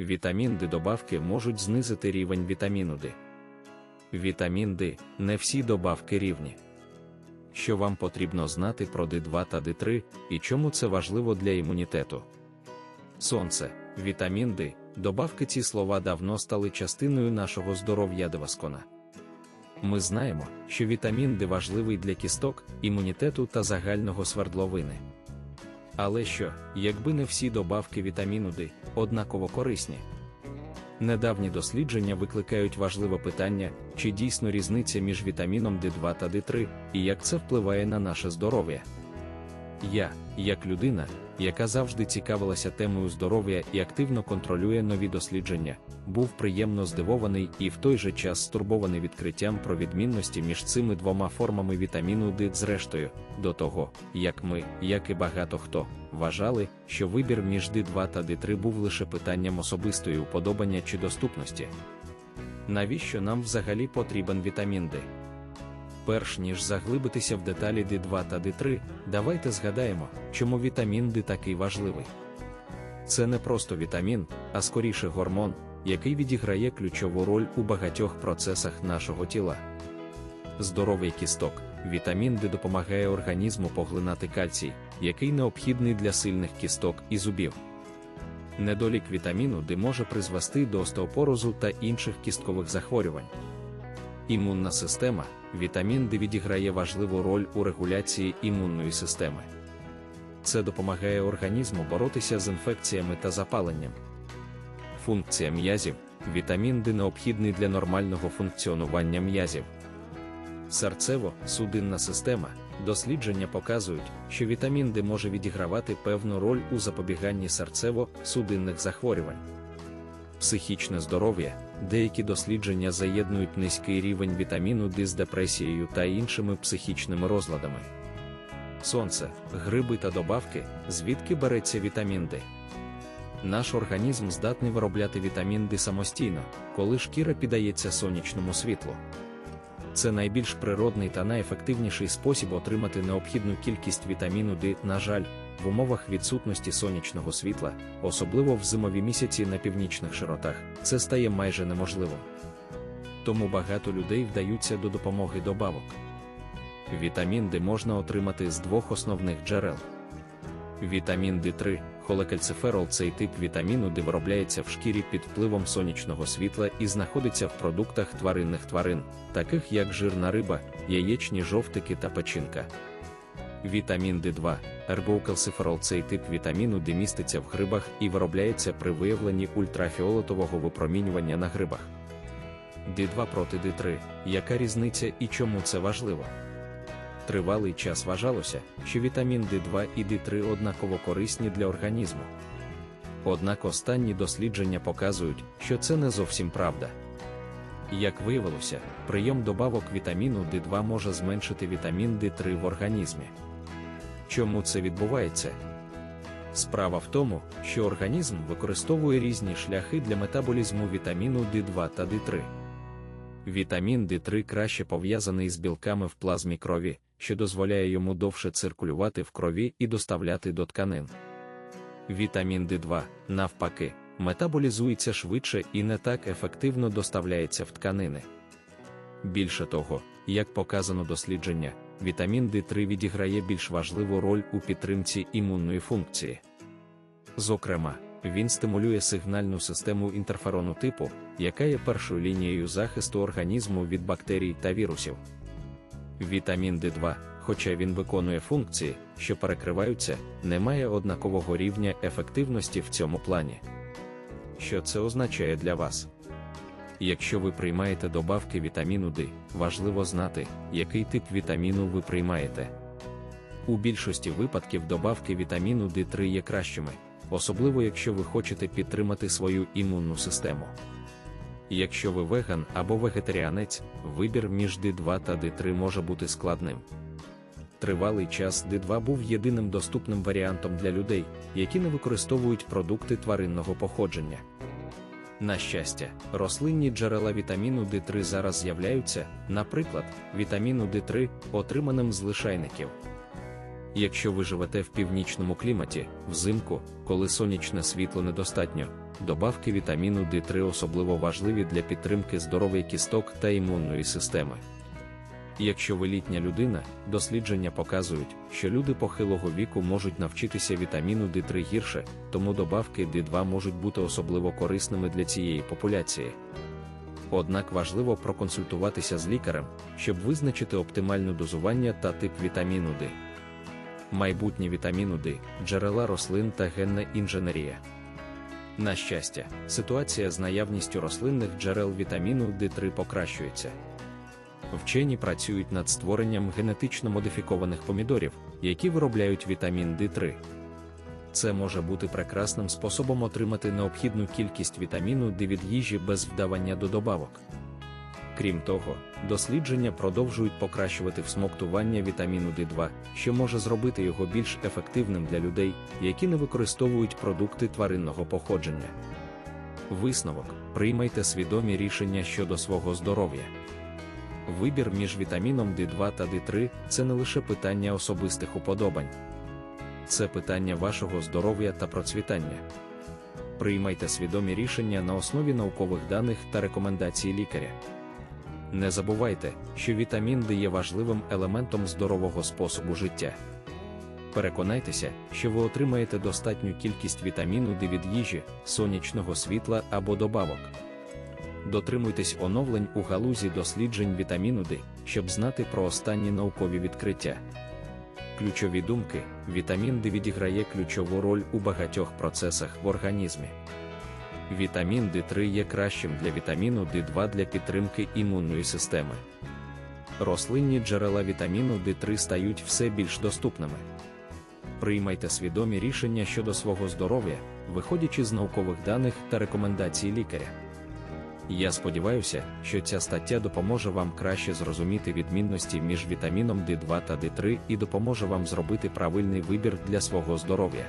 Вітамін Д добавки можуть знизити рівень вітаміну Д. Вітамін Д не всі добавки рівні. Що вам потрібно знати про Д2 та Д3 і чому це важливо для імунітету? Сонце, вітамін Д, добавки ці слова давно стали частиною нашого здоров'я Деваскона. Ми знаємо, що вітамін Д важливий для кісток, імунітету та загального свердловини. Але що, якби не всі добавки вітаміну Д однаково корисні? Недавні дослідження викликають важливе питання, чи дійсно різниця між вітаміном D2 та D3, і як це впливає на наше здоров'я. Я, як людина, яка завжди цікавилася темою здоров'я і активно контролює нові дослідження, був приємно здивований і в той же час стурбований відкриттям про відмінності між цими двома формами вітаміну D зрештою, до того, як ми, як і багато хто, вважали, що вибір між D2 та D3 був лише питанням особистої уподобання чи доступності. Навіщо нам взагалі потрібен вітамін D? Перш ніж заглибитися в деталі D2 та D3, давайте згадаємо, чому вітамін D такий важливий. Це не просто вітамін, а скоріше гормон, який відіграє ключову роль у багатьох процесах нашого тіла. Здоровий кісток, вітамін D допомагає організму поглинати кальцій, який необхідний для сильних кісток і зубів. Недолік вітаміну D може призвести до остеопорозу та інших кісткових захворювань. Імунна система, вітамін D відіграє важливу роль у регуляції імунної системи. Це допомагає організму боротися з інфекціями та запаленням. Функція м'язів, вітамін D необхідний для нормального функціонування м'язів. Серцево-судинна система. Дослідження показують, що вітамін D може відігравати певну роль у запобіганні серцево-судинних захворювань. Психічне здоров'я. Деякі дослідження заєднують низький рівень вітаміну D з депресією та іншими психічними розладами. Сонце, гриби та добавки, звідки береться вітамін D. Наш організм здатний виробляти вітамін D самостійно, коли шкіра піддається сонячному світлу. Це найбільш природний та найефективніший спосіб отримати необхідну кількість вітаміну D, на жаль, в умовах відсутності сонячного світла, особливо в зимові місяці на північних широтах, це стає майже неможливим. Тому багато людей вдаються до допомоги добавок. Вітамін D можна отримати з двох основних джерел. Вітамін D3, холекальциферол цей тип вітаміну D виробляється в шкірі під впливом сонячного світла і знаходиться в продуктах тваринних тварин, таких як жирна риба, яєчні жовтики та печінка. Вітамін D2, ергоукалциферол цей тип вітаміну D міститься в грибах і виробляється при виявленні ультрафіолетового випромінювання на грибах. D2 проти D3, яка різниця і чому це важливо? Тривалий час вважалося, що вітамін D2 і D3 однаково корисні для організму. Однак останні дослідження показують, що це не зовсім правда. Як виявилося, прийом добавок вітаміну D2 може зменшити вітамін D3 в організмі. Чому це відбувається? Справа в тому, що організм використовує різні шляхи для метаболізму вітаміну D2 та D3. Вітамін D3 краще пов'язаний з білками в плазмі крові, що дозволяє йому довше циркулювати в крові і доставляти до тканин. Вітамін D2, навпаки, метаболізується швидше і не так ефективно доставляється в тканини. Більше того, як показано дослідження, вітамін D3 відіграє більш важливу роль у підтримці імунної функції. Зокрема, він стимулює сигнальну систему інтерферону типу, яка є першою лінією захисту організму від бактерій та вірусів. Вітамін D2, хоча він виконує функції, що перекриваються, не має однакового рівня ефективності в цьому плані. Що це означає для вас? Якщо ви приймаєте добавки вітаміну D, важливо знати, який тип вітаміну ви приймаєте. У більшості випадків добавки вітаміну D3 є кращими, особливо якщо ви хочете підтримати свою імунну систему. Якщо ви веган або вегетаріанець, вибір між D2 та D3 може бути складним. Тривалий час D2 був єдиним доступним варіантом для людей, які не використовують продукти тваринного походження. На щастя, рослинні джерела вітаміну D3 зараз з'являються, наприклад, вітаміну D3, отриманим з лишайників. Якщо ви живете в північному кліматі, взимку, коли сонячне світло недостатньо, добавки вітаміну D3 особливо важливі для підтримки здоров'я кісток та імунної системи. Якщо ви літня людина, дослідження показують, що люди похилого віку можуть навчитися вітаміну D3 гірше, тому добавки D2 можуть бути особливо корисними для цієї популяції. Однак важливо проконсультуватися з лікарем, щоб визначити оптимальне дозування та тип вітаміну D. Майбутнє вітаміну D, джерела рослин та генна інженерія. На щастя, ситуація з наявністю рослинних джерел вітаміну D3 покращується. Вчені працюють над створенням генетично модифікованих помідорів, які виробляють вітамін D3. Це може бути прекрасним способом отримати необхідну кількість вітаміну D від їжі без вдавання до добавок. Крім того, дослідження продовжують покращувати всмоктування вітаміну D2, що може зробити його більш ефективним для людей, які не використовують продукти тваринного походження. Висновок: приймайте свідомі рішення щодо свого здоров'я. Вибір між вітаміном D2 та D3 це не лише питання особистих уподобань, це питання вашого здоров'я та процвітання. Приймайте свідомі рішення на основі наукових даних та рекомендацій лікаря. Не забувайте, що вітамін D є важливим елементом здорового способу життя. Переконайтеся, що ви отримаєте достатню кількість вітаміну D від їжі, сонячного світла або добавок. Дотримуйтесь оновлень у галузі досліджень вітаміну D, щоб знати про останні наукові відкриття. Ключові думки: вітамін D відіграє ключову роль у багатьох процесах в організмі. Вітамін D3 є кращим для вітаміну D2 для підтримки імунної системи. Рослинні джерела вітаміну D3 стають все більш доступними. Приймайте свідомі рішення щодо свого здоров'я, виходячи з наукових даних та рекомендацій лікаря. Я сподіваюся, що ця стаття допоможе вам краще зрозуміти відмінності між вітаміном D2 та D3 і допоможе вам зробити правильний вибір для свого здоров'я.